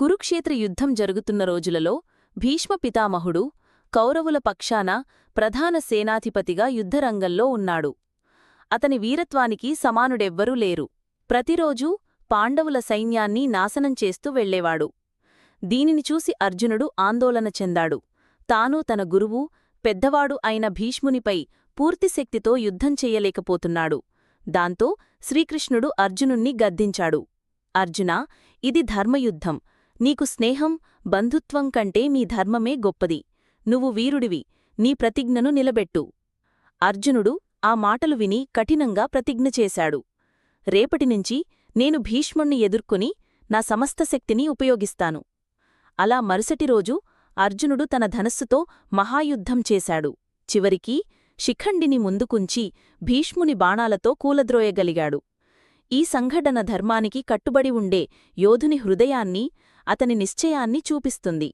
కురుక్షేత్ర యుద్ధం జరుగుతున్న రోజులలో భీష్మ పితామహుడు కౌరవుల పక్షాన ప్రధాన సేనాధిపతిగా యుద్ధరంగంలో ఉన్నాడు. అతని వీరత్వానికి సమానుడెవ్వరూ లేరు. ప్రతిరోజూ పాండవుల సైన్యాన్ని నాశనం చేస్తూ వెళ్ళేవాడు దీనిని చూసి అర్జునుడు ఆందోళన చెందాడు. తాను తన గురువు పెద్దవాడు అయిన భీష్మునిపై పూర్తిశక్తితో యుద్ధం చెయ్యలేకపోతున్నాడు దాంతో శ్రీకృష్ణుడు అర్జునుణ్ణి గద్దించాడు. అర్జున ఇది ధర్మయుద్ధం. నీకు స్నేహం బంధుత్వం కంటే మీ ధర్మమే గొప్పది. నువ్వు వీరుడివి నీ ప్రతిజ్ఞను నిలబెట్టు. అర్జునుడు ఆ మాటలు విని కఠినంగా ప్రతిజ్ఞ చేశాడు. రేపటినుంచి నేను భీష్ముణ్ణి ఎదుర్కొని నా సమస్త శక్తిని ఉపయోగిస్తాను. అలా మరుసటి రోజు అర్జునుడు తన ధనస్సుతో మహాయుద్ధం చేశాడు. చివరికి శిఖండిని ముందుకుంచి భీష్ముని బాణాలతో కూలద్రోయగలిగాడు. ఈ సంఘటన ధర్మానికి కట్టుబడి ఉండే యోధుని హృదయాన్ని అతని నిశ్చయాన్ని చూపిస్తుంది.